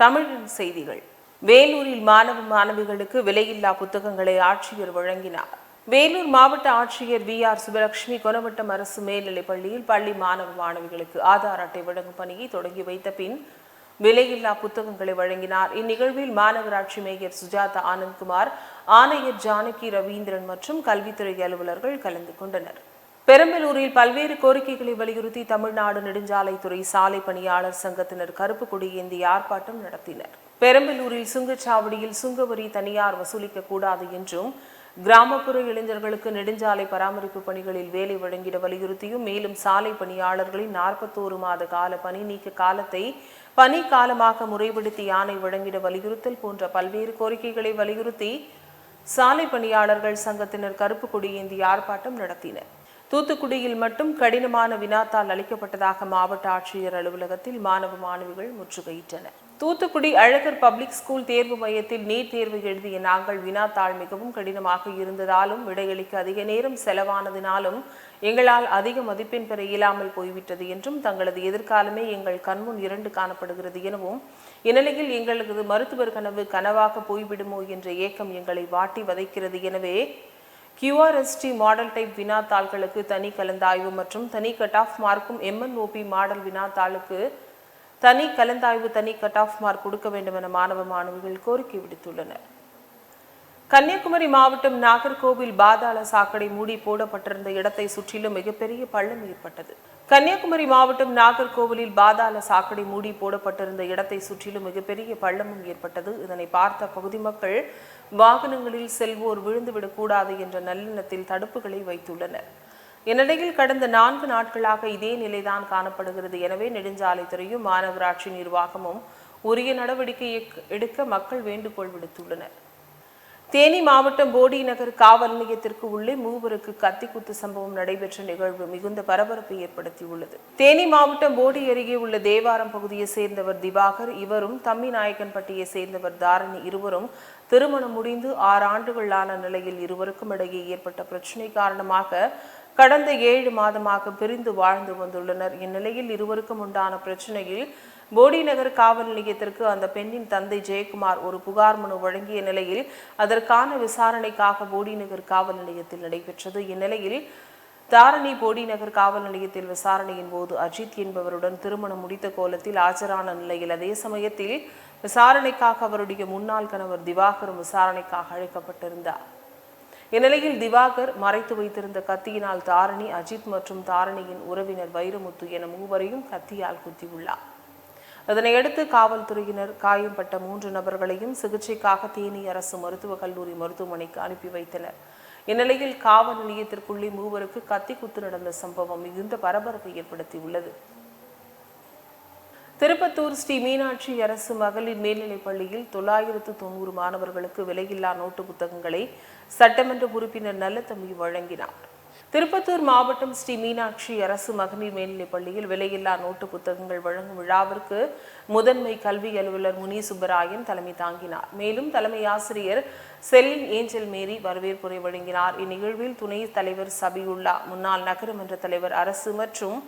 தமிழ் தமிழின் செய்திகள். வேலூரில் மாணவ மாணவிகளுக்கு விலையில்லா புத்தகங்களை ஆட்சியர் வழங்கினார். வேலூர் மாவட்ட ஆட்சியர் வி ஆர் சுபலட்சுமி கொனவட்டம் அரசு மேல்நிலைப் பள்ளியில் பள்ளி மாணவ மாணவிகளுக்கு ஆதார் அட்டை வழங்கும் பணியை தொடங்கி வைத்த பின் விலையில்லா புத்தகங்களை வழங்கினார். இந்நிகழ்வில் மாநகராட்சி மேயர் சுஜாதா ஆனந்த்குமார் ஆணையர் ஜானகி ரவீந்திரன் மற்றும் கல்வித்துறை அலுவலர்கள் கலந்து கொண்டனர். பெரம்பலூரில் பல்வேறு கோரிக்கைகளை வலியுறுத்தி தமிழ்நாடு நெடுஞ்சாலைத்துறை சாலை பணியாளர் சங்கத்தினர் கருப்பு கொடி ஏந்தி ஆர்ப்பாட்டம் நடத்தினர். பெரம்பலூரில் சுங்கச்சாவடியில் சுங்கவரி தனியார் வசூலிக்க கூடாது என்றும் கிராமப்புற இளைஞர்களுக்கு நெடுஞ்சாலை பராமரிப்பு பணிகளில் வேலை வழங்கிட வலியுறுத்தியும் மேலும் சாலை பணியாளர்களின் நாற்பத்தோரு மாத கால பணி நீக்க காலத்தை பணி காலமாக முறைப்படுத்தி யானை வழங்கிட வலியுறுத்தல் போன்ற பல்வேறு கோரிக்கைகளை வலியுறுத்தி சாலை பணியாளர்கள் சங்கத்தினர் கருப்பு கொடி ஏந்தி ஆர்ப்பாட்டம் நடத்தினர். தூத்துக்குடியில் மட்டும் கடினமான வினாத்தால் அளிக்கப்பட்டதாக மாவட்ட ஆட்சியர் அலுவலகத்தில் மாணவ மாணவிகள் முற்றுகையிட்டனர். தூத்துக்குடி அழகர் பப்ளிக் ஸ்கூல் தேர்வு மையத்தில் நீட் தேர்வு எழுதிய நாங்கள் வினாத்தாள் மிகவும் கடினமாக இருந்ததாலும் விடையளிக்க அதிக நேரம் செலவானதினாலும் எங்களால் அதிக மதிப்பெண் பெற இயலாமல் போய்விட்டது என்றும் தங்களது எதிர்காலமே எங்கள் கண்முன் இரண்டு காணப்படுகிறது எனவும் இந்நிலையில் எங்களது மருத்துவர் கனவு கனவாக போய்விடுமோ என்ற ஏக்கம் எங்களை வாட்டி வதைக்கிறது எனவே கியூஆர்எஸ்டி மாடல் டைப் வினாத்தாள்களுக்கு தனி கலந்தாய்வு மற்றும் தனி கட் ஆஃப் மார்க்கும் எம்என்ஓபி மாடல் வினாத்தாளுக்கு தனி கலந்தாய்வு தனி கட் ஆஃப் மார்க் கொடுக்க வேண்டும் என மாணவ மாணவிகள் கோரிக்கை விடுத்துள்ளனர். கன்னியாகுமரி மாவட்டம் நாகர்கோவில் பாதாள சாக்கடை மூடி போடப்பட்டிருந்த இடத்தை சுற்றிலும் மிகப்பெரிய பள்ளம் ஏற்பட்டது. கன்னியாகுமரி மாவட்டம் நாகர்கோவிலில் பாதாள சாக்கடை மூடி போடப்பட்டிருந்த இடத்தை சுற்றிலும் மிகப்பெரிய பள்ளமும் ஏற்பட்டது. இதனை பார்த்த பகுதி மக்கள் வாகனங்களில் செல்வோர் விழுந்துவிடக்கூடாது என்ற நல்லெண்ணத்தில் தடுப்புகளை வைத்துள்ளனர். இந்நிலையில் கடந்த நான்கு நாட்களாக இதே நிலைதான் காணப்படுகிறது. எனவே நெடுஞ்சாலைத்துறையும் மாநகராட்சி நிர்வாகமும் உரிய நடவடிக்கை எடுக்க மக்கள் வேண்டுகோள் விடுத்துள்ளனர். தேனி மாவட்டம் போடி நகர் காவல் நிலையத்திற்கு உள்ளே மூவருக்கு கத்திக்குத்து சம்பவம் நடைபெற்ற நிகழ்வு மிகுந்த பரபரப்பை ஏற்படுத்தியுள்ளது. தேனி மாவட்டம் போடி அருகே உள்ள தேவாரம் பகுதியை சேர்ந்தவர் திவாகர் இவரும் தம்மி நாயக்கன்பட்டியை சேர்ந்தவர் தாரணி இருவரும் திருமணம் முடிந்து ஆறு ஆண்டுகள் ஆன நிலையில் இருவருக்கும் இடையே ஏற்பட்ட பிரச்சினை காரணமாக கடந்த ஏழு மாதமாக பிரிந்து வாழ்ந்து வந்துள்ளனர். இந்நிலையில் இருவருக்கும் உண்டான பிரச்சனையில் போடி நகர் காவல் நிலையத்திற்கு அந்த பெண்ணின் தந்தை ஜெயக்குமார் ஒரு புகார் மனு வழங்கிய நிலையில் அதற்கான விசாரணைக்காக போடி நகர் காவல் நிலையத்தில் நடைபெற்றது. இந்நிலையில் தாரணி போடி நகர் காவல் நிலையத்தில் விசாரணையின் போது அஜித் என்பவருடன் திருமணம் முடித்த கோலத்தில் ஆஜரான நிலையில் அதே சமயத்தில் விசாரணைக்காக அவருடைய முன்னாள் கணவர் திவாகரும் விசாரணைக்காக அழைக்கப்பட்டிருந்தார். இந்நிலையில் திவாகர் மறைத்து வைத்திருந்த கத்தியினால் தாரணி அஜித் மற்றும் தாரணியின் உறவினர் வைரமுத்து என மூவரையும் கத்தியால் குத்தியுள்ளார். இதனையடுத்து காவல்துறையினர் காயம்பட்ட மூன்று நபர்களையும் சிகிச்சைக்காக தேனி அரசு மருத்துவக் கல்லூரி மருத்துவமனைக்கு அனுப்பி வைத்தனர். இந்நிலையில் காவல் நிலையத்திற்குள்ளே மூவருக்கு கத்தி குத்து நடந்த சம்பவம் மிகுந்த பரபரப்பை ஏற்படுத்தியுள்ளது. திருப்பத்தூர் ஸ்ரீ மீனாட்சி அரசு மகளிர் மேல்நிலைப் பள்ளியில் தொள்ளாயிரத்து தொண்ணூறு மாணவர்களுக்கு விலையில்லா நோட்டு புத்தகங்களை சட்டமன்ற உறுப்பினர் நல்லத்தம்பி வழங்கினார். திருப்பத்தூர் மாவட்டம் ஸ்ரீ மீனாட்சி அரசு மகளிர் மேல்நிலைப் பள்ளியில் விலையில்லா நோட்டு புத்தகங்கள் வழங்கும் விழாவிற்கு முதன்மை கல்வி அலுவலர் முனி சுப்பராயன் தலைமை தாங்கினார். மேலும் தலைமை ஆசிரியர் செல்லின் ஏஞ்சல் மேரி வரவேற்புரை வழங்கினார். இந்நிகழ்வில் துணை தலைவர் சபியுல்லா முன்னாள் நகரமன்ற தலைவர் அரசு மற்றும்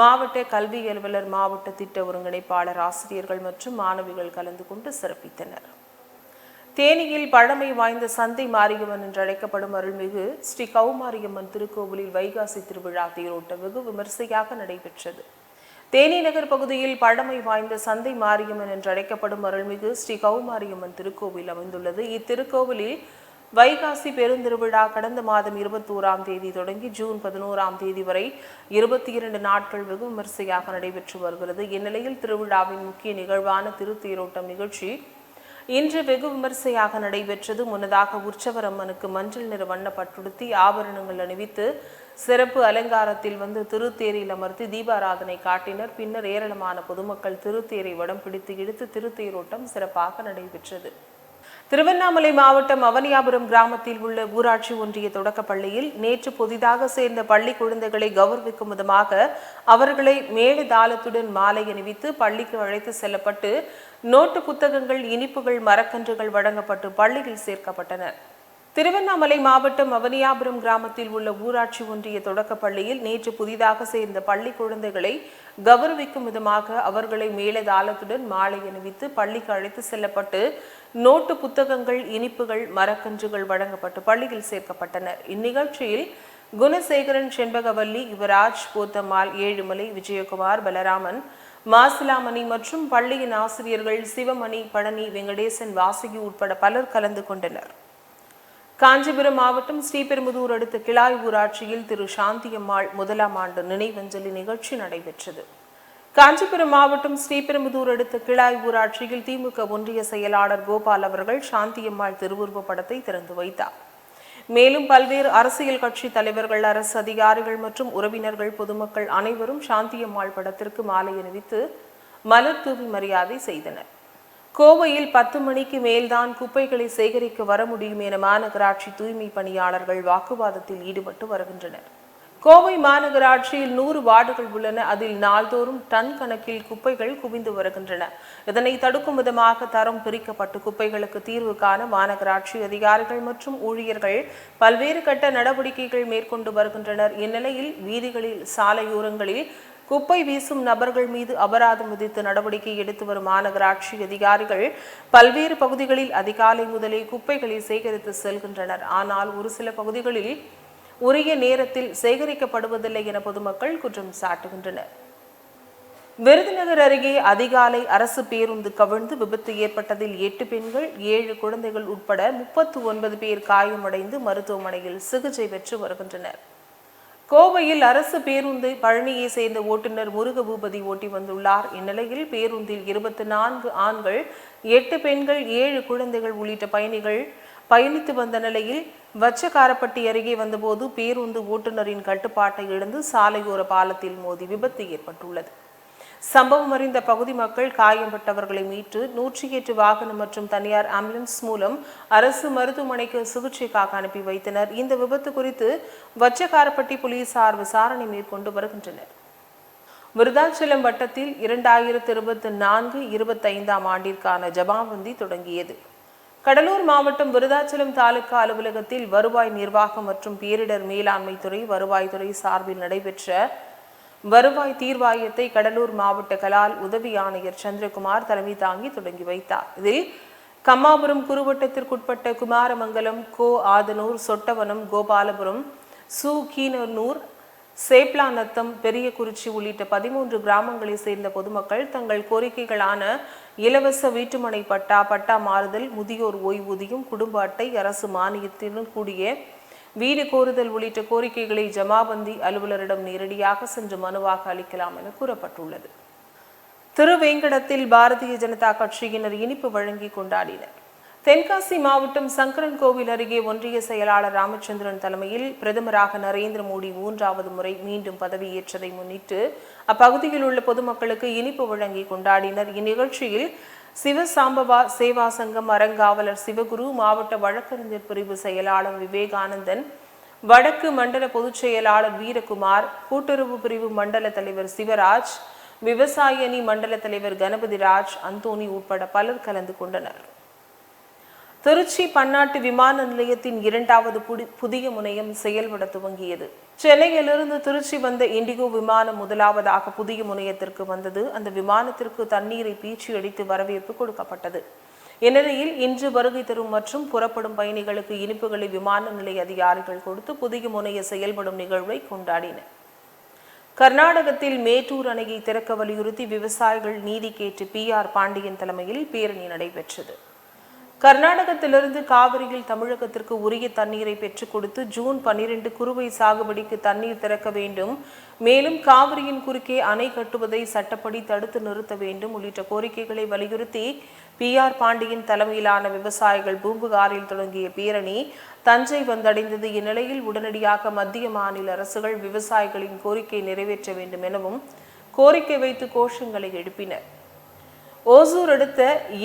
மாவட்ட கல்வி அலுவலர் மாவட்ட திட்ட ஒருங்கிணைப்பாளர் ஆசிரியர்கள் மற்றும் மாணவிகள் கலந்து கொண்டு சிறப்பித்தனர். தேனியில் பழமை வாய்ந்த சந்தை மாரியம்மன் என்று அழைக்கப்படும் அருள்மிகு ஸ்ரீ கௌமாரியம்மன் திருக்கோவிலில் வைகாசி திருவிழா தேரோட்டம் வெகு விமர்சையாக நடைபெற்றது. தேனி நகர் பகுதியில் பழமை வாய்ந்த சந்தை மாரியம்மன் என்று அழைக்கப்படும் அருள்மிகு ஸ்ரீ கௌமாரியம்மன் திருக்கோவில் அமைந்துள்ளது. இத்திருக்கோவிலில் வைகாசி பெருந்திருவிழா கடந்த மாதம் இருபத்தோராம் தேதி தொடங்கி ஜூன் பதினோராம் தேதி வரை இருபத்தி இரண்டு நாட்கள் வெகு விமர்சையாக நடைபெற்று வருகிறது. இந்நிலையில் திருவிழாவின் முக்கிய நிகழ்வான திருத்தேரோட்டம் நிகழ்ச்சி இன்று வெகு விமர்சையாக நடைபெற்றது. முன்னதாக உற்சவர் அம்மனுக்கு மஞ்சள் நிற வண்ணப்பட்டுடுத்தி ஆபரணங்கள் அணிவித்து சிறப்பு அலங்காரத்தில் வந்து திருத்தேரில் அமர்த்தி தீபாராதனை காட்டினர். பின்னர் ஏராளமான பொதுமக்கள் திருத்தேரை வடம் பிடித்து இழுத்து திருத்தேரோட்டம் சிறப்பாக நடைபெற்றது. திருவண்ணாமலை மாவட்டம் அவனியாபுரம் கிராமத்தில் உள்ள ஊராட்சி ஒன்றிய தொடக்கப் பள்ளியில் நேற்று புதிதாக சேர்ந்த பள்ளி குழந்தைகளை கௌரவிக்கும் விதமாக அவர்களை மேடு தாளத்துடன் மாலை அணிவித்து பள்ளிக்கு அழைத்து செல்லப்பட்டு நோட்டு புத்தகங்கள் இனிப்புகள் மரக்கன்றுகள் வழங்கப்பட்டு பள்ளியில் சேர்க்கப்பட்டனர் திருவண்ணாமலை மாவட்டம் அவனியாபுரம் கிராமத்தில் உள்ள ஊராட்சி ஒன்றிய தொடக்கப் பள்ளியில் நேற்று புதிதாக சேர்ந்த பள்ளி குழந்தைகளை கௌரவிக்கும் விதமாக அவர்களை மேலதாளத்துடன் மாலை அணிவித்து பள்ளிக்கு அழைத்து செல்லப்பட்டு நோட்டு புத்தகங்கள் இனிப்புகள் மரக்கன்றுகள் வழங்கப்பட்டு பள்ளியில் சேர்க்கப்பட்டனர் இந்நிகழ்ச்சியில் குணசேகரன் செண்பகவல்லி யுவராஜ் போத்தம்மாள் ஏழுமலை விஜயகுமார் பலராமன் மாசிலாமணி மற்றும் பள்ளியின் ஆசிரியர்கள் சிவமணி பழனி வெங்கடேசன் வாசகி உட்பட பலர் கலந்து கொண்டனர். காஞ்சிபுரம் மாவட்டம் ஸ்ரீபெரும்புதூர் அடுத்த கிளாய் ஊராட்சியில் திரு. சாந்தியம்மாள் முதலாம் ஆண்டு நினைவஞ்சலி நிகழ்ச்சி நடைபெற்றது. காஞ்சிபுரம் மாவட்டம் ஸ்ரீபெரும்புதூர் அடுத்த கிளாய் ஊராட்சியில் திமுக ஒன்றிய செயலாளர் கோபால் அவர்கள் சாந்தியம்மாள் திருவுருவ படத்தை திறந்து வைத்தார். மேலும் பல்வேறு அரசியல் கட்சி தலைவர்கள் அரசு அதிகாரிகள் மற்றும் உறவினர்கள் பொதுமக்கள் அனைவரும் சாந்தியம்மாள் படத்திற்கு மாலை அணிவித்து மலர் தூவி மரியாதை செய்தனர். கோவையில் பத்து மணிக்கு மேல்தான் குப்பைகளை சேகரிக்க வர முடியும் என மாநகராட்சி தூய்மை பணியாளர்கள் வாக்குவாதத்தில் ஈடுபட்டு வருகின்றனர். கோவை மாநகராட்சியில் நூறு வார்டுகள் உள்ளன. அதில் நாள்தோறும் டன் கணக்கில் குப்பைகள் குவிந்து வருகின்றன. இதனை தடுக்கும் விதமாக தரம் பிரிக்கப்பட்டு குப்பைகளுக்கு தீர்வு காண மாநகராட்சி அதிகாரிகள் மற்றும் ஊழியர்கள் பல்வேறு கட்ட நடவடிக்கைகள் மேற்கொண்டு வருகின்றனர். இந்நிலையில் வீதிகளில் சாலையோரங்களில் குப்பை வீசும் நபர்கள் மீது அபராதம் விதித்து நடவடிக்கை எடுத்து வரும் மாநகராட்சி அதிகாரிகள் பல்வேறு பகுதிகளில் அதிகாலை முதலே குப்பைகளை சேகரித்து செல்கின்றனர். ஆனால் ஒரு சில பகுதிகளில் உரிய நேரத்தில் சேகரிக்கப்படுவதில்லை என பொதுமக்கள் குற்றம் சாட்டுகின்றனர். விருதுநகர் அருகே அதிகாலை அரசு பேருந்து கவிழ்ந்து விபத்து ஏற்பட்டதில் எட்டு பெண்கள் ஏழு குழந்தைகள் உட்பட முப்பத்து ஒன்பது பேர் காயமடைந்து மருத்துவமனையில் சிகிச்சை பெற்று வருகின்றனர். கோவையில் அரசு பேருந்தை பழனியை சேர்ந்த ஓட்டுநர் முருகபூபதி ஓட்டி வந்துள்ளார். இந்நிலையில் பேருந்தில் இருபத்தி நான்கு ஆண்கள் எட்டு பெண்கள் ஏழு குழந்தைகள் உள்ளிட்ட பயணிகள் பயணித்து வந்த நிலையில் வச்சக்காரப்பட்டி அருகே வந்தபோது பேருந்து ஓட்டுநரின் கட்டுப்பாட்டை இழந்து சாலையோர பாலத்தில் மோதி விபத்து ஏற்பட்டுள்ளது. சம்பவம் அறிந்த பகுதி மக்கள் காயம்பட்டவர்களை மீட்டு நூற்றி எட்டு வாகனம் மற்றும் தனியார் ஆம்புலன்ஸ் மூலம் அரசு மருத்துவமனைக்கு சிகிச்சைக்காக அனுப்பி வைத்தனர். இந்த விபத்து குறித்து வச்சக்காரப்பட்டி போலீசார் விசாரணை மேற்கொண்டு வருகின்றனர். விருதாச்சலம் வட்டத்தில் இரண்டாயிரத்து இருபத்தி நான்கு இருபத்தைந்தாம் ஆண்டிற்கான ஜமாபந்தி தொடங்கியது. கடலூர் மாவட்டம் விருதாச்சலம் தாலுகா அலுவலகத்தில் வருவாய் நிர்வாகம் மற்றும் பேரிடர் மேலாண்மை துறை வருவாய்த்துறை சார்பில் நடைபெற்ற வருவாய் தீர்வாயத்தை கடலூர் மாவட்ட கலால் உதவி ஆணையர் சந்திரகுமார் தலைமை தாங்கி தொடங்கி வைத்தார். இதில் கம்மாபுரம் குறுவட்டத்திற்குட்பட்ட குமாரமங்கலம் கோ ஆதனூர் சொட்டவனம் கோபாலபுரம் சு கீனூர் சேப்லாநத்தம் பெரியகுறிச்சி உள்ளிட்ட பதிமூன்று கிராமங்களை சேர்ந்த பொதுமக்கள் தங்கள் கோரிக்கைகளான இலவச வீட்டுமனை பட்டா பட்டா மாறுதல் முதியோர் ஓய்வூதியம் குடும்ப அட்டை அரசு மானியத்துடன் கூடிய வீடு கோருதல் உள்ளிட்ட கோரிக்கைகளை ஜமாபந்தி அலுவலரிடம் நேரடியாக சென்று மனுவாக அளிக்கலாம் என கூறப்பட்டுள்ளது. திருவேங்கடத்தில் பாரதிய ஜனதா கட்சியினர் இனிப்பு வழங்கி கொண்டாடினர். தென்காசி மாவட்டம் சங்கரன் கோவில் அருகே ஒன்றிய செயலாளர் ராமச்சந்திரன் தலைமையில் பிரதமராக நரேந்திர மோடி மூன்றாவது முறை மீண்டும் பதவியேற்றதை முன்னிட்டு அப்பகுதியில் உள்ள பொதுமக்களுக்கு இனிப்பு வழங்கி கொண்டாடினர். இந்நிகழ்ச்சியில் சிவசாம்பவா சேவா சங்கம் அறங்காவலர் சிவகுரு மாவட்ட வழக்கறிஞர் பிரிவு செயலாளர் விவேகானந்தன் வடக்கு மண்டல பொதுச் செயலாளர் வீரகுமார் கூட்டுறவு பிரிவு மண்டல தலைவர் சிவராஜ் விவசாயணி மண்டல தலைவர் கணபதிராஜ் அந்தோணி உட்பட பலர் கலந்து கொண்டனர். திருச்சி பன்னாட்டு விமான நிலையத்தின் இரண்டாவது புதிய முனையம் செயல்பட துவங்கியது. சென்னையிலிருந்து திருச்சி வந்த இண்டிகோ விமானம் முதலாவதாக புதிய முனையத்திற்கு வந்தது. அந்த விமானத்திற்கு தண்ணீரை பீச்சி அடித்து வரவேற்பு கொடுக்கப்பட்டது. இந்நிலையில் இன்று வருகை தரும் மற்றும் புறப்படும் பயணிகளுக்கு இனிப்புகளை விமான நிலைய அதிகாரிகள் கொடுத்து புதிய முனைய செயல்படும் நிகழ்வை கொண்டாடின. கர்நாடகத்தில் மேட்டூர் அணையை திறக்க வலியுறுத்தி விவசாயிகள் நீதி கேட்டு பி ஆர் பாண்டியன் தலைமையில் பேரணி நடைபெற்றது. கர்நாடகத்திலிருந்து காவிரியில் தமிழகத்திற்கு உரிய தண்ணீரை பெற்றுக் கொடுத்து ஜூன் பன்னிரண்டு குறுவை சாகுபடிக்கு தண்ணீர் திறக்க வேண்டும். மேலும் காவிரியின் குறுக்கே அணை கட்டுவதை சட்டப்படி தடுத்து நிறுத்த வேண்டும் உள்ளிட்ட கோரிக்கைகளை வலியுறுத்தி பி ஆர் பாண்டியன் தலைமையிலான விவசாயிகள் பூம்புகாரில் தொடங்கிய பேரணி தஞ்சை வந்தடைந்தது இந்நிலையில் உடனடியாக மத்திய மாநில அரசுகள் விவசாயிகளின் கோரிக்கை நிறைவேற்ற வேண்டும் எனவும் கோரிக்கை வைத்து கோஷங்களை எழுப்பினர். ஓசூர் அடுத்த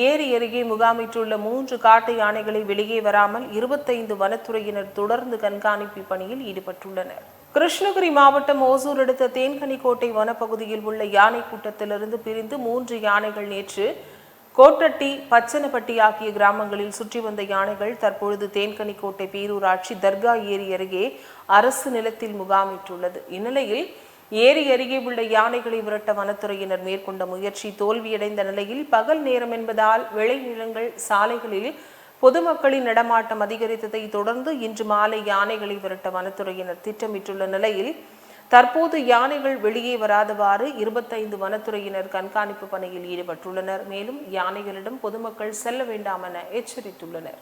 ஏரி அருகே முகாமிட்டுள்ள மூன்று காட்டு யானைகளை வெளியே வராமல் இருபத்தைந்து வனத்துறையினர் தொடர்ந்து கண்காணிப்பு பணியில் ஈடுபட்டுள்ளனர். கிருஷ்ணகிரி மாவட்டம் ஓசூர் அடுத்த தேன்கனிக்கோட்டை வனப்பகுதியில் உள்ள யானை கூட்டத்திலிருந்து பிரிந்து மூன்று யானைகள் நேற்று கோட்டட்டி பச்சனப்பட்டி ஆகிய கிராமங்களில் சுற்றி வந்த யானைகள் தற்பொழுது தேன்கனிக்கோட்டை பேரூராட்சி தர்கா ஏரி அருகே அரசு நிலத்தில் முகாமிட்டுள்ளது. இந்நிலையில் ஏரி அருகே உள்ள யானைகளை விரட்ட வனத்துறையினர் மேற்கொண்ட முயற்சி தோல்வியடைந்த நிலையில் பகல் நேரம் என்பதால் விளைநிலங்கள் சாலைகளில் பொதுமக்களின் நடமாட்டம் அதிகரித்ததை தொடர்ந்து இன்று மாலை யானைகளை விரட்ட வனத்துறையினர் திட்டமிட்டுள்ள நிலையில் தற்போது யானைகள் வெளியே வராதவாறு இருபத்தைந்து வனத்துறையினர் கண்காணிப்பு பணியில் ஈடுபட்டுள்ளனர். மேலும் யானைகளிடம் பொதுமக்கள் செல்ல வேண்டாம் என எச்சரித்துள்ளனர்.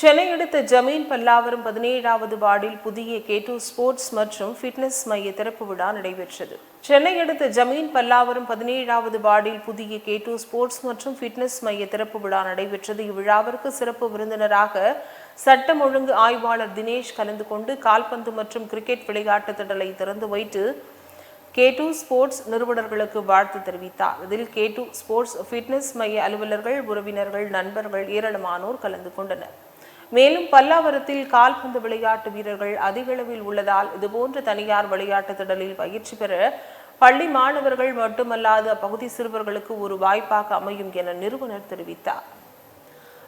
சென்னை அடுத்த ஜமீன் பல்லாவரம் பதினேழாவது வார்டில் புதிய கேட்டு ஸ்போர்ட்ஸ் மற்றும் ஃபிட்னஸ் மைய திறப்பு விழா நடைபெற்றது. சென்னை அடுத்த ஜமீன் பல்லாவரம் பதினேழாவது வார்டில் புதிய கேட்டு ஸ்போர்ட்ஸ் மற்றும் ஃபிட்னஸ் மைய திறப்பு விழா நடைபெற்றது. இவ்விழாவிற்கு சிறப்பு விருந்தினராக சட்டம் ஒழுங்கு ஆய்வாளர் தினேஷ் கலந்து கொண்டு கால்பந்து மற்றும் கிரிக்கெட் விளையாட்டு திடலை திறந்து வைத்து கே டூ ஸ்போர்ட்ஸ் நிறுவனர்களுக்கு வாழ்த்து தெரிவித்தார். இதில் கே டூ ஸ்போர்ட்ஸ் ஃபிட்னஸ் மைய அலுவலர்கள் உறவினர்கள் நண்பர்கள் ஏராளமானோர் கலந்து கொண்டனர். மேலும் பல்லாவரத்தில் கால்பந்து விளையாட்டு வீரர்கள் அதிக அளவில் உள்ளதால் இதுபோன்ற தனியார் விளையாட்டு திடலில் பயிற்சி பெற பள்ளி மாணவர்கள் மட்டுமல்லாது அப்பகுதி சிறுவர்களுக்கு ஒரு வாய்ப்பாக அமையும் என நிறுவனர் தெரிவித்தார்.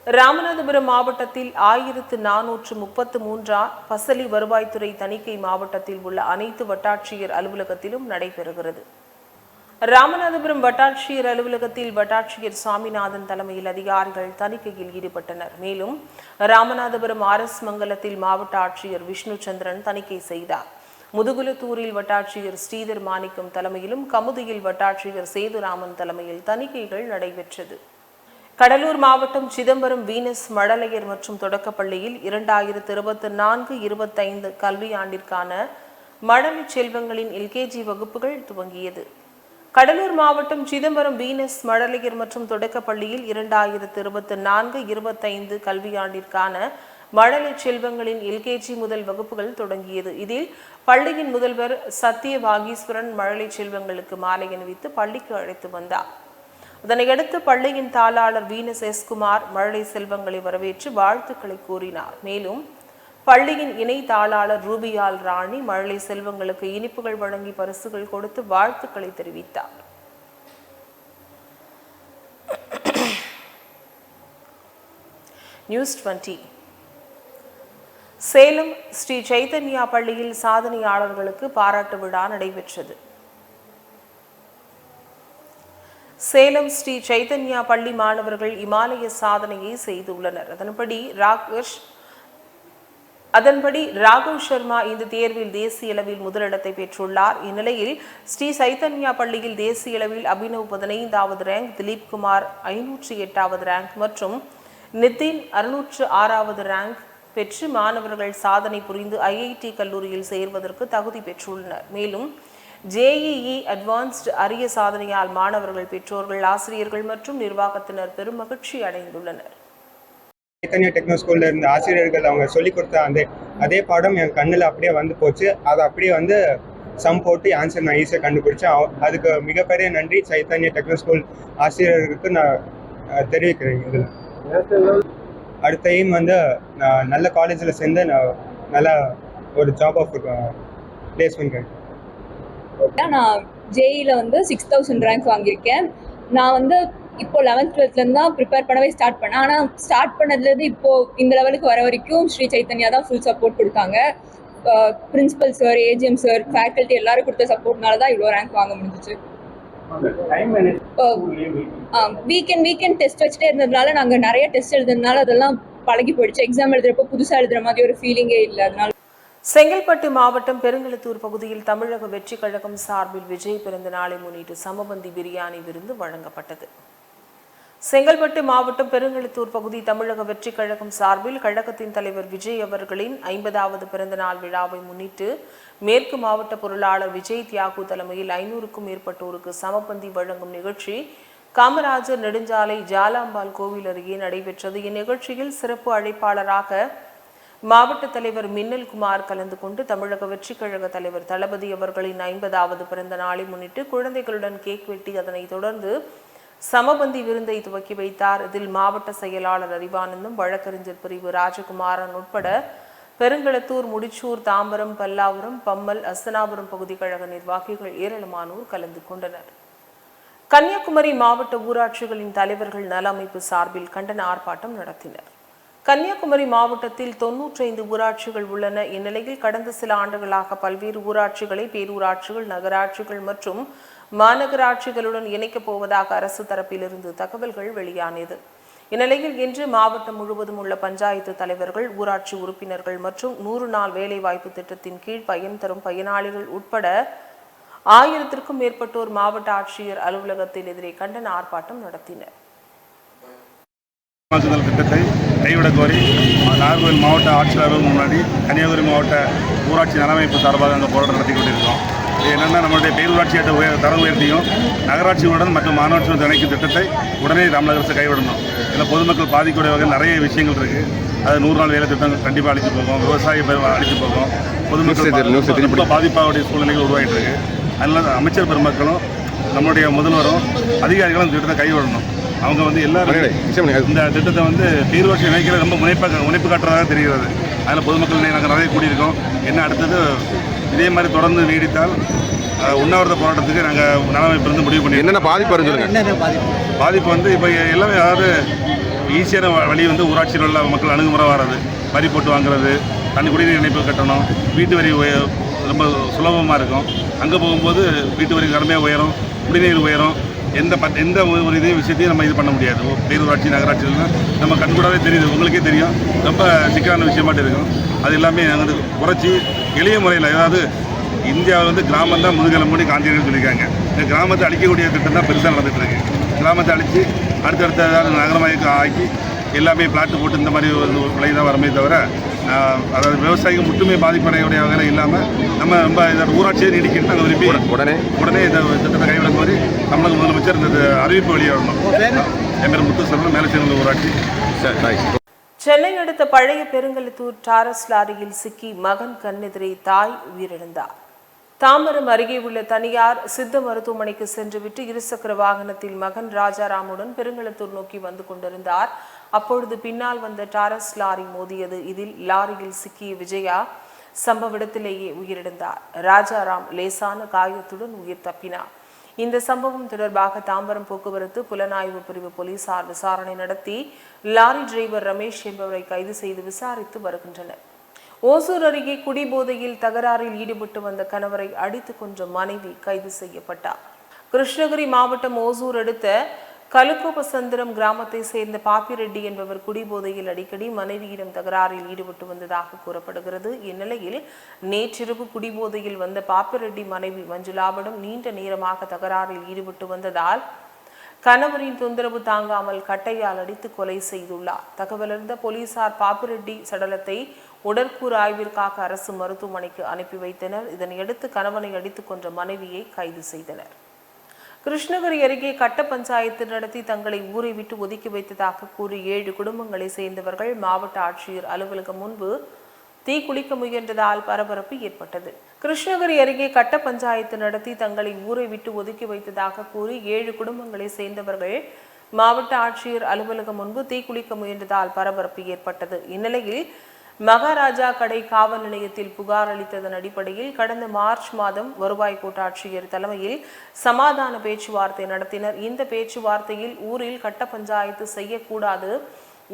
ராமநாதபுரம் மாவட்டத்தில் ஆயிரத்து நானூற்று முப்பத்து மூன்றாம் பசலி வருவாய்த்துறை தணிக்கை மாவட்டத்தில் உள்ள அனைத்து வட்டாட்சியர் அலுவலகத்திலும் நடைபெறுகிறது. ராமநாதபுரம் வட்டாட்சியர் அலுவலகத்தில் வட்டாட்சியர் சாமிநாதன் தலைமையில் அதிகாரிகள் தணிக்கையில் ஈடுபட்டனர். மேலும் ராமநாதபுரம் ஆர் எஸ் மங்கலத்தில் மாவட்ட ஆட்சியர் விஷ்ணு சந்திரன் தணிக்கை செய்தார். முதுகுலத்தூரில் வட்டாட்சியர் ஸ்ரீதர் மாணிக்கம் தலைமையிலும் கமுதியில் வட்டாட்சியர் சேதுராமன் தலைமையில் தணிக்கைகள் நடைபெற்றது. கடலூர் மாவட்டம் சிதம்பரம் வீனஸ் மழலையர் மற்றும் தொடக்கப்பள்ளியில் இரண்டாயிரத்து இருபத்தி நான்கு இருபத்தைந்து கல்வியாண்டிற்கான மழலை செல்வங்களின் எல்கேஜி வகுப்புகள் துவங்கியது. கடலூர் மாவட்டம் சிதம்பரம் வீனஸ் மழலையர் மற்றும் தொடக்கப்பள்ளியில் இரண்டாயிரத்து இருபத்தி நான்கு இருபத்தைந்து கல்வியாண்டிற்கான மழலை செல்வங்களின் எல்கேஜி முதல் வகுப்புகள் தொடங்கியது. இதில் பள்ளியின் முதல்வர் சத்திய வாகீஸ்வரன் மழலை செல்வங்களுக்கு மாலை அணிவித்து பள்ளிக்கு அழைத்து வந்தார். இதனையடுத்து பள்ளியின் தாளாளர் வீனஸ் எஸ் குமார் மழலை செல்வங்களை வரவேற்று வாழ்த்துக்களை கூறினார். மேலும் பள்ளியின் இணை தாளாளர் ரூபியால் ராணி மழலை செல்வங்களுக்கு இனிப்புகள் வழங்கி பரிசுகள் கொடுத்து வாழ்த்துக்களை தெரிவித்தார். நியூஸ் டுவெண்ட்டி சேலம் ஸ்ரீ சைதன்யா பள்ளியில் சாதனையாளர்களுக்கு பாராட்டு விழா நடைபெற்றது. சேலம் ஸ்ரீ சைதன்யா பள்ளி மாணவர்கள் இமாலய சாதனையை செய்துள்ளனர். அதன்படி ராகேஷ் அதன்படி ராகவ் சர்மா இந்த தேர்வில் தேசிய அளவில் முதலிடத்தை பெற்றுள்ளார். இந்நிலையில் ஸ்ரீ சைதன்யா பள்ளியில் தேசிய அளவில் அபினவ் பதினைந்தாவது ரேங்க் திலீப் குமார் ஐநூற்றி எட்டாவது ரேங்க் மற்றும் நிதின் அறுநூற்று ஆறாவது ரேங்க் பெற்று மாணவர்கள் சாதனை புரிந்து ஐஐடி கல்லூரியில் சேர்வதற்கு தகுதி பெற்றுள்ளனர். மேலும் ஜேஇஇ அட்வான்ஸ்டு அரிய சாதனையால் மாணவர்கள் பெற்றோர்கள் ஆசிரியர்கள் மற்றும் நிர்வாகத்தினர் பெரும் மகிழ்ச்சி அடைந்துள்ளனர். சைத்தன்யா டெக்னோ ஸ்கூல்ல இருந்த ஆசிரியர்கள் அவங்க சொல்லி கொடுத்த அந்த அதே பாடம் என் கண்ணில் அப்படியே வந்து போச்சு. அதை அப்படியே வந்து சம் போட்டு ஆன்சர் நான் ஈஸியாக கண்டுபிடிச்சேன். அதுக்கு மிகப்பெரிய நன்றி. சைத்தன்யா டெக்னோ ஸ்கூல் ஆசிரியர்களுக்கு நான் தெரிவிக்கிறேன் இதில். அடுத்த எய்ம் வந்து நான் நல்ல காலேஜில் சேர்ந்து நான் நல்ல ஒரு ஜாப் ஆஃப் பிளேஸ்மெண்ட் கிடைக்கும் நான் ஜேஇயில் வந்து சிக்ஸ் தௌசண்ட் ரேங்க் வாங்கியிருக்கேன். நான் வந்து இப்போ லெவன்த் டுவெல்த்லேருந்து தான் ப்ரிப்பேர் பண்ணவே ஸ்டார்ட் பண்ணேன். ஆனால் ஸ்டார்ட் பண்ணதுலேருந்து இப்போ இந்த லெவலுக்கு வர வரைக்கும் ஸ்ரீ சைத்தன்யா தான் ஃபுல் சப்போர்ட் கொடுத்தாங்க. Principal sir AGM sir faculty எல்லாரும் கொடுத்த சப்போர்ட்னால தான் இவ்வளோ ரேங்க் வாங்க முடிஞ்சிச்சு. வீக்கெண்ட் வீக்கெண்ட் டெஸ்ட் வச்சுட்டே இருந்ததுனால நாங்கள் நிறைய டெஸ்ட் எழுதுனதுனால அதெல்லாம் பழகி போயிடுச்சு. எக்ஸாம் எழுதுறப்போ புதுசாக எழுதுற மாதிரி ஒரு ஃபீலிங்கே இல்லை. அதனால செங்கல்பட்டு மாவட்டம் பெருங்களத்தூர் பகுதியில் தமிழக வெற்றிக் கழகம் சார்பில் விஜய் பிறந்த நாளை முன்னிட்டு சமபந்தி பிரியாணி விருந்து வழங்கப்பட்டது. செங்கல்பட்டு மாவட்டம் பெருங்கழுத்தூர் பகுதி தமிழக வெற்றி கழகம் சார்பில் கழகத்தின் தலைவர் விஜய் அவர்களின் ஐம்பதாவது பிறந்தநாள் விழாவை முன்னிட்டு மேற்கு மாவட்ட பொருளாளர் விஜய் தியாகு தலைமையில் ஐநூறுக்கும் மேற்பட்டோருக்கு சமபந்தி வழங்கும் நிகழ்ச்சி காமராஜர் நெடுஞ்சாலை ஜாலாம்பால் கோவில் அருகே நடைபெற்றது. இந்நிகழ்ச்சியில் சிறப்பு அழைப்பாளராக மாவட்ட தலைவர் மின்னல் குமார் கலந்து கொண்டு தமிழக வெற்றிக் கழக தலைவர் தளபதி அவர்களின் ஐம்பதாவது பிறந்த நாளை முன்னிட்டு குழந்தைகளுடன் கேக் வெட்டி அதனைத் தொடர்ந்து சமபந்தி விருந்தை துவக்கி வைத்தார். இதில் மாவட்ட செயலாளர் அறிவானந்தம் வழக்கறிஞர் பிரிவு ராஜகுமாரன் உட்பட பெருங்களத்தூர் முடிச்சூர் தாம்பரம் பல்லாவரம் பம்மல் அசனாபுரம் பகுதி கழக நிர்வாகிகள் ஏராளமானோர் கலந்து கொண்டனர். கன்னியாகுமரி மாவட்ட ஊராட்சிகளின் தலைவர்கள் நல அமைப்பு சார்பில் கண்டன ஆர்ப்பாட்டம் நடத்தினர். கன்னியாகுமரி மாவட்டத்தில் தொன்னூற்றைந்து ஊராட்சிகள் உள்ளன. இந்நிலையில் கடந்த சில ஆண்டுகளாக பல்வேறு ஊராட்சிகளை பேரூராட்சிகள் நகராட்சிகள் மற்றும் மாநகராட்சிகளுடன் இணைக்கப் போவதாக அரசு தரப்பிலிருந்து தகவல்கள் வெளியானது. இந்நிலையில் இன்று மாவட்டம் முழுவதும் உள்ள பஞ்சாயத்து தலைவர்கள் ஊராட்சி உறுப்பினர்கள் மற்றும் நூறு நாள் வேலைவாய்ப்பு திட்டத்தின் கீழ் பயன் தரும் பயனாளிகள் உட்பட ஆயிரத்திற்கும் மேற்பட்டோர் மாவட்ட ஆட்சியர் அலுவலகத்தில் எதிரே கண்டன ஆர்ப்பாட்டம் நடத்தினர். திட்டத்தை கைவிடக் கோரி நாகர்கோவில் மாவட்ட ஆட்சியாளர்கள் முன்னாடி கன்னியாகுமரி மாவட்ட ஊராட்சி நலமைப்பு சார்பாக அந்த போராட்டம் நடத்தி கொண்டிருக்கோம் என்னென்னா நம்மளுடைய பேரூராட்சியத்தை உயர் தரம் உயர்த்தியும் நகராட்சிகளுடன் மற்றும் மாநகராட்சியுடன் இணைக்கும் திட்டத்தை உடனே தமிழக அரசு கைவிடணும். இதில் பொதுமக்கள் பாதிக்கக்கூடிய வகையில் நிறைய விஷயங்கள் இருக்குது அது நூறு நாள் வேலை திட்டம் கண்டிப்பாக அழிச்சு போகும். விவசாய அழிச்சு போகும். பொதுமக்கள் பா- ரொம்ப பாதிப்பாகக்கூடிய சூழ்நிலைகள் உருவாகிட்டு இருக்கு. அதனால அமைச்சர் பெருமக்களும் நம்மளுடைய முதல்வரும் அதிகாரிகளும் இந்த திட்டத்தை கைவிடணும். அவங்க வந்து எல்லாரும் இந்த திட்டத்தை வந்து பேரூராட்சி இணைக்கிற ரொம்ப முனைப்பாக முனைப்பு காட்டுறதாக தெரிகிறது. அதில் பொதுமக்கள் நாங்கள் நிறைய கூடியிருக்கோம். என்ன அடுத்தது இதே மாதிரி தொடர்ந்து நீடித்தால் உண்ணாவிரத போராட்டத்துக்கு நாங்கள் நலமைப்பு இருந்து முடிவு பண்ணி என்னென்ன பாதிப்பு சொல்லுங்க. பாதிப்பு? வந்து இப்போ எல்லாமே அதாவது ஈஸியான வ- வழி வந்து ஊராட்சியில் உள்ள மக்கள் அணுகுமுறை வர்றது வரி போட்டு வாங்குறது தண்ணி குடிநீர் இணைப்பு கட்டணும் வீட்டு வரி ரொம்ப சுலபமாக இருக்கும். அங்கே போகும்போது வீட்டு வரி கடுமையாக உயரும் குடிநீர் உயரும். எந்த ப எந்த ஒரு இதையும் விஷயத்தையும் நம்ம இது பண்ண முடியாது. பேரூராட்சி நகராட்சியில் நம்ம கண்கூடாவே தெரியுது. உங்களுக்கே தெரியும். ரொம்ப சிக்கலான விஷயமாட்டு இருக்கும். அது எல்லாமே நாங்கள் குறைச்சி எளிய முறையில் அதாவது இந்தியாவில் வந்து கிராமம் தான் முதுகெலும்புன்னு காந்தியடிகள் சொல்லியிருக்காங்க. இந்த கிராமத்தை அழிக்கக்கூடிய திட்டம் தான் பெருசாக நடந்துட்டு இருக்கு கிராமத்தை அழித்து அடுத்தடுத்த ஏதாவது நகரமாக ஆக்கி எல்லாமே பிளாட்டு போட்டு இந்த மாதிரி ஒரு விலை தான் வரமே தவிர அதாவது விவசாயிகள் முற்றுமே பாதிப்படையக்கூடிய வகையில் இல்லாமல் நம்ம ரொம்ப இதை ஊராட்சியை நீடிக்கிட்டு நாங்கள் விரும்பி உடனே? உடனே இந்த திட்டத்தை கைவிட கோரி தமிழக முதலமைச்சர் இந்த அறிவிப்பு வெளியிடணும். என் பேர் முத்துசரவணன் மேலச்சேரியில் ஊராட்சி. சரி சென்னை அடுத்த பழைய பெருங்கலத்தூர் டாரஸ் லாரியில் சிக்கி மகன் கண்ணெதிரே தாய் உயிரிழந்தார். தாம்பரம் அருகே உள்ள தனியார் சித்த மருத்துவமனைக்கு சென்றுவிட்டு இருசக்கர வாகனத்தில் மகன் ராஜாராமுடன் பெருங்கலத்தூர் நோக்கி வந்து கொண்டிருந்தார். அப்பொழுது பின்னால் வந்த டாரஸ் லாரி மோதியது. இதில் லாரியில் சிக்கிய விஜயா சம்பவ இடத்திலேயே உயிரிழந்தார். ராஜாராம் லேசான காயத்துடன் உயிர் தப்பினார். இந்த சம்பவம் தொடர்பாக தாம்பரம் போக்குவரத்து புலனாய்வு பிரிவு போலீசார் விசாரணை நடத்தி லாரி டிரைவர் ரமேஷ் என்பவரை கைது செய்து விசாரித்து வருகின்றனர். ஓசூர் அருகே குடிபோதையில் தகராறில் ஈடுபட்டு வந்த கணவரை அடித்து கொன்ற மனைவி கைது செய்யப்பட்டார். கிருஷ்ணகிரி மாவட்டம் ஓசூர் அடுத்த கலுக்கோபசந்திரம் கிராமத்தை சேர்ந்த பாப்பிரெட்டி என்பவர் குடிபோதையில் அடிக்கடி மனைவியிடம் தகராறில் ஈடுபட்டு வந்ததாக கூறப்படுகிறது. இந்நிலையில் நேற்றிரவு குடிபோதையில் வந்த பாப்பிரெட்டி மனைவி மஞ்சுளாவிடம் நீண்ட நேரமாக தகராறில் ஈடுபட்டு வந்ததால் கணவரின் தொந்தரவு தாங்காமல் கட்டையால் அடித்து கொலை செய்துள்ளார். தகவலறிந்த போலீசார் பாப்பிரெட்டி சடலத்தை உடற்கூறு ஆய்விற்காக அரசு மருத்துவமனைக்கு அனுப்பி வைத்தனர். இதனையடுத்து கணவனை அடித்துக் கொன்ற மனைவியை கைது செய்தனர். கிருஷ்ணகிரி அருகே கட்ட பஞ்சாயத்து நடத்தி தங்களை ஊரை விட்டு ஒதுக்கி வைத்ததாக கூறி ஏழு குடும்பங்களை சேர்ந்தவர்கள் மாவட்ட ஆட்சியர் அலுவலகம் முன்பு தீக்குளிக்க முயன்றதால் பரபரப்பு ஏற்பட்டது. கிருஷ்ணகிரி அருகே கட்ட பஞ்சாயத்து நடத்தி தங்களை ஊரை விட்டு ஒதுக்கி வைத்ததாக கூறி ஏழு குடும்பங்களை சேர்ந்தவர்கள் மாவட்ட ஆட்சியர் அலுவலகம் முன்பு தீக்குளிக்க முயன்றதால் பரபரப்பு ஏற்பட்டது. இந்நிலையில் மகாராஜா கடை காவல் நிலையத்தில் புகார் அளித்ததன் அடிப்படையில் கடந்த மார்ச் மாதம் வருவாய் கோட்டாட்சியர் தலைமையில் சமாதான பேச்சுவார்த்தை நடத்தினர். இந்த பேச்சுவார்த்தையில் ஊரில் கட்ட பஞ்சாயத்து செய்யக்கூடாது.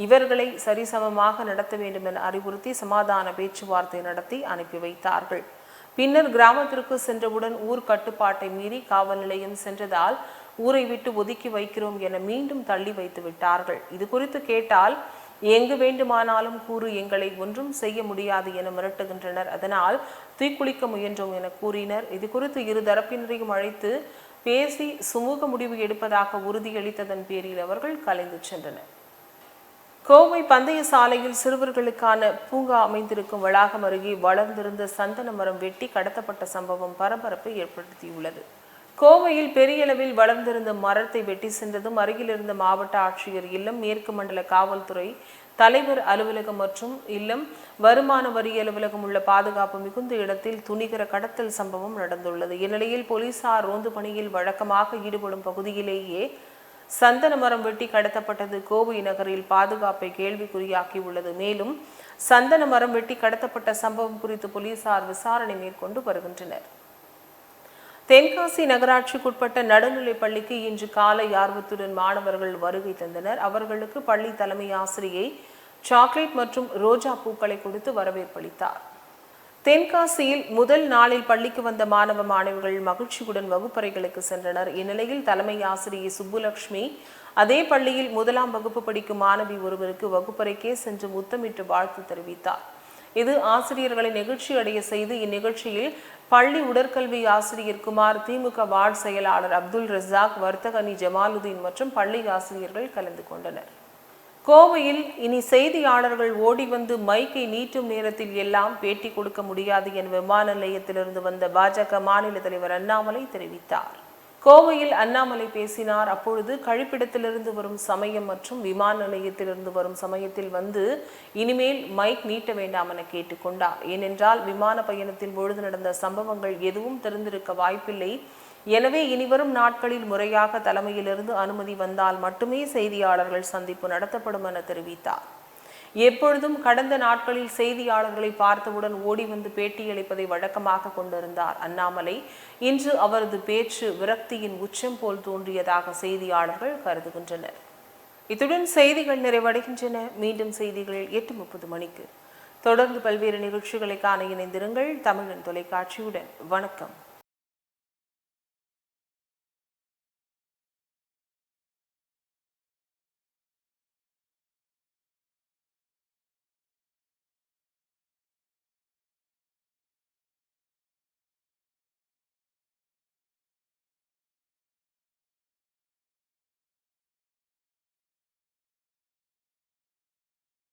இவர்களை சரிசமமாக நடத்த வேண்டும் என அறிவுறுத்தி சமாதான பேச்சுவார்த்தை நடத்தி அனுப்பி வைத்தார்கள். பின்னர் கிராமத்திற்கு சென்றவுடன் ஊர் கட்டுப்பாட்டை மீறி காவல் நிலையம் சென்றதால் ஊரை விட்டு ஒதுக்கி வைக்கிறோம் என மீண்டும் தள்ளி வைத்து விட்டார்கள். இது குறித்து கேட்டால் எங்கு வேண்டுமானாலும் கூறு எங்களை ஒன்றும் செய்ய முடியாது என மிரட்டுகின்றனர். அதனால் தீக்குளிக்க முயன்றோம் என கூறினர். இது குறித்து இரு தரப்பினரையும் அழைத்து பேசி சுமூக முடிவு எடுப்பதாக உறுதியளித்ததன் பேரில் அவர்கள் கலைந்து சென்றனர். கோவை பந்தய சாலையில் சிறுவர்களுக்கான பூங்கா அமைந்திருக்கும் வளாகம் அருகே வளர்ந்திருந்த சந்தன மரம் வெட்டி கடத்தப்பட்ட சம்பவம் பரபரப்பை ஏற்படுத்தியுள்ளது. கோவையில் பெரிய அளவில் வளர்ந்திருந்த மரத்தை வெட்டி சென்றதும் அருகில் இருந்த மாவட்ட ஆட்சியர் இல்லம் மேற்கு மண்டல காவல்துறை தலைவர் அலுவலகம் மற்றும் இல்லம் வருமான வரி அலுவலகம் உள்ள பாதுகாப்பு மிகுந்த இடத்தில் துணிகர கடத்தல் சம்பவம் நடந்துள்ளது. இந்நிலையில் போலீசார் ரோந்து பணியில் வழக்கமாக ஈடுபடும் பகுதியிலேயே சந்தன மரம் வெட்டி கடத்தப்பட்டது கோவை நகரில் பாதுகாப்பை கேள்விக்குறியாக்கியுள்ளது. மேலும் சந்தன மரம் வெட்டி கடத்தப்பட்ட சம்பவம் குறித்து போலீசார் விசாரணை மேற்கொண்டு வருகின்றனர். தென்காசி நகராட்சிக்குட்பட்ட நடுநிலைப் பள்ளிக்கு இன்று காலை ஆர்வத்துடன் மாணவர்கள் வருகை தந்தனர். அவர்களுக்கு பள்ளி தலைமை ஆசிரியை சாக்லேட் மற்றும் ரோஜா பூக்களை கொடுத்து வரவேற்பளித்தார் தென்காசியில் முதல் நாளில் பள்ளிக்கு வந்த மாணவ மாணவிகள் மகிழ்ச்சியுடன் வகுப்பறைகளுக்கு சென்றனர். இந்நிலையில் தலைமை ஆசிரியை சுப்புலட்சுமி அதே பள்ளியில் முதலாம் வகுப்பு படிக்கும் மாணவி ஒருவருக்கு வகுப்பறைக்கே சென்று முத்தமிட்டு வாழ்த்து தெரிவித்தார். இது ஆசிரியர்களை நெகிழ்ச்சி அடைய செய்து இந்நிகழ்ச்சியில் பள்ளி உடற்கல்வி ஆசிரியர் குமார் திமுக வார்டு செயலாளர் அப்துல் ரசாக் வர்த்தகனி ஜமாலுதீன் மற்றும் பள்ளி ஆசிரியர்கள் கலந்து கொண்டனர். கோவையில் இனி செய்தியாளர்கள் ஓடி வந்து மைக்கை நீட்டும் நேரத்தில் எல்லாம் பேட்டி கொடுக்க முடியாது என விமான நிலையத்திலிருந்து வந்த பாஜக மாநில தலைவர் அண்ணாமலை தெரிவித்தார். கோவையில் அண்ணாமலை பேசினார். அப்பொழுது கழிப்பிடத்திலிருந்து வரும் சமயம் மற்றும் விமான நிலையத்திலிருந்து வரும் சமயத்தில் வந்து இனிமேல் மைக் நீட்ட வேண்டாம் என கேட்டுக்கொண்டார். ஏனென்றால் விமான பயணத்தின் பொழுது நடந்த சம்பவங்கள் எதுவும் தெரிந்திருக்க வாய்ப்பில்லை. எனவே இனிவரும் நாட்களில் முறையாக தலைமையிலிருந்து அனுமதி வந்தால் மட்டுமே செய்தியாளர்கள் சந்திப்பு நடத்தப்படும் என தெரிவித்தார். எப்பொழுதும் கடந்த நாட்களில் செய்தியாளர்களை பார்த்தவுடன் ஓடி வந்து பேட்டியளிப்பதை வழக்கமாக கொண்டிருந்தார் அண்ணாமலை. இன்று அவரது பேச்சு விரக்தியின் உச்சம் போல் தோன்றியதாக செய்தியாளர்கள் கருதுகின்றனர். இத்துடன் செய்திகள் நிறைவடைகின்றன. மீண்டும் செய்திகள் எட்டு முப்பது மணிக்கு. தொடர்ந்து பல்வேறு நிகழ்ச்சிகளை காண இணைந்திருங்கள். தமிழன் தொலைக்காட்சியுடன். வணக்கம்.